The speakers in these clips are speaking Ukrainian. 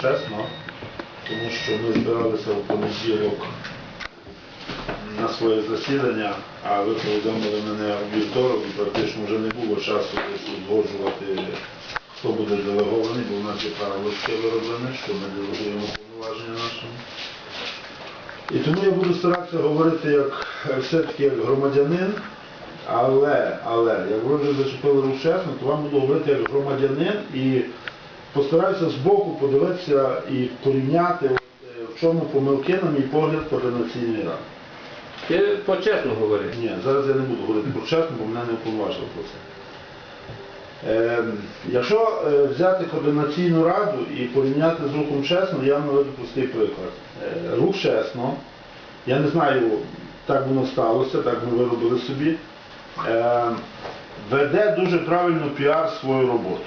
чесно, тому що ми збиралися в понеділок на своє засідання, а ви повідомили мене у вівторок і практично вже не було часу узгоджувати, хто буде делегований, бо в нас є правилочки вироблене, що ми делегуємо повноваження нашим. І тому я буду старатися говорити як е, все-таки як громадянин, але, але, як ви вже зачепили рух чесно, то вам буду говорити як громадянин і постараюся збоку подивитися і порівняти, е, в чому помилки, на мій погляд, координаційної ради. Ти почесно говори. Ні, зараз я не буду говорити про чесно, бо мене не уповноважили про це. Е, якщо е, взяти координаційну раду і порівняти з рухом чесно, я наведу простий приклад. Е, рух чесно, я не знаю, так воно сталося, так ми виробили собі, е, веде дуже правильно піар свою роботу.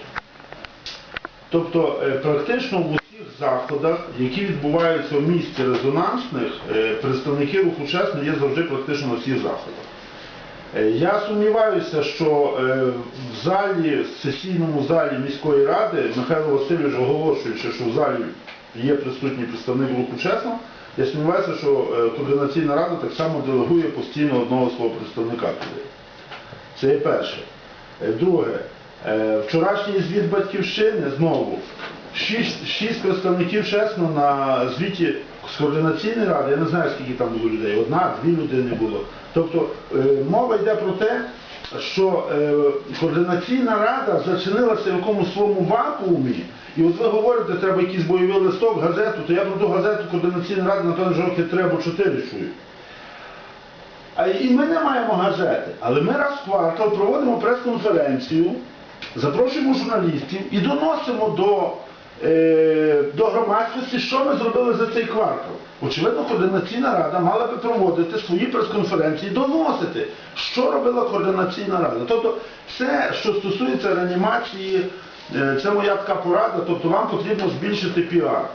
Тобто е, практично в усіх заходах, які відбуваються в місті резонансних, е, представники руху чесно є завжди практично на всіх заходах. Е, Я сумніваюся, що в залі, в сесійному залі міської ради Михайло Васильович, оголошуючи, що в залі є присутній представник руху чесно, я сумніваюся, що координаційна рада так само делегує постійно одного свого представника туди. Це є перше. Друге, вчорашній звіт батьківщини знову. Шість, шість представників чесно на звіті з координаційної ради, я не знаю скільки там було людей, одна, дві людини було. Тобто е, мова йде про те, що е, координаційна рада зачинилася в якомусь своєму вакуумі, і от ви говорите, треба якийсь бойовий листок, газету, то я про ту газету координаційної ради на той роки треба чотири чую. А і ми не маємо газети, але ми раз в квартал проводимо прес-конференцію, запрошуємо журналістів і доносимо до, е, до громадськості, що ми зробили за цей квартал. Очевидно, координаційна рада мала би проводити свої прес-конференції, доносити, що робила координаційна рада. Тобто, все, що стосується реанімації, е, це моя така порада, тобто вам потрібно збільшити піар.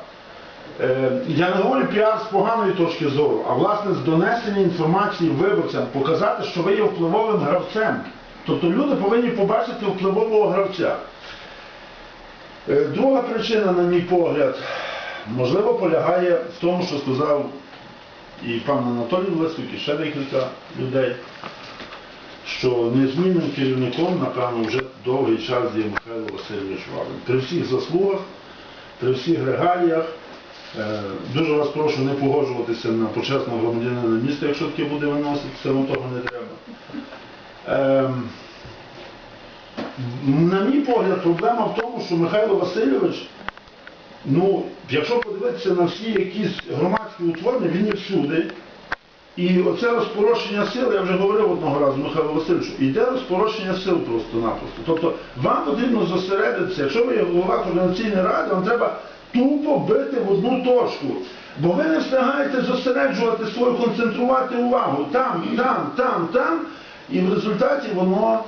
Е, Я не говорю піар з поганої точки зору, а власне з донесення інформації виборцям, показати, що ви є впливовим гравцем. Тобто люди повинні побачити впливового гравця. Е, Друга причина, на мій погляд, можливо, полягає в тому, що сказав і пан Анатолій Влесик, і ще декілька людей, що незмінним керівником, напевно, вже довгий час є Михайло Васильович Вавин. При всіх заслугах, при всіх регаліях. Е, Дуже вас прошу не погоджуватися на почесного громадянина міста, якщо таке буде виноситися, вам того не треба. Ем, На мій погляд, проблема в тому, що Михайло Васильович, ну, якщо подивитися на всі якісь громадські утворення, він є всюди. І оце розпорошення сил, я вже говорив одного разу Михайло Васильовичу, йде розпорошення сил просто-напросто. Тобто вам потрібно зосередитися, якщо ви є голова координаційної ради, вам треба тупо бити в одну точку. Бо ви не встигаєте зосереджувати свою, концентрувати увагу там, там, там, там, і в результаті воно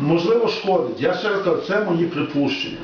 можливо шкодить. Я ще раз кажу, це мої припущення.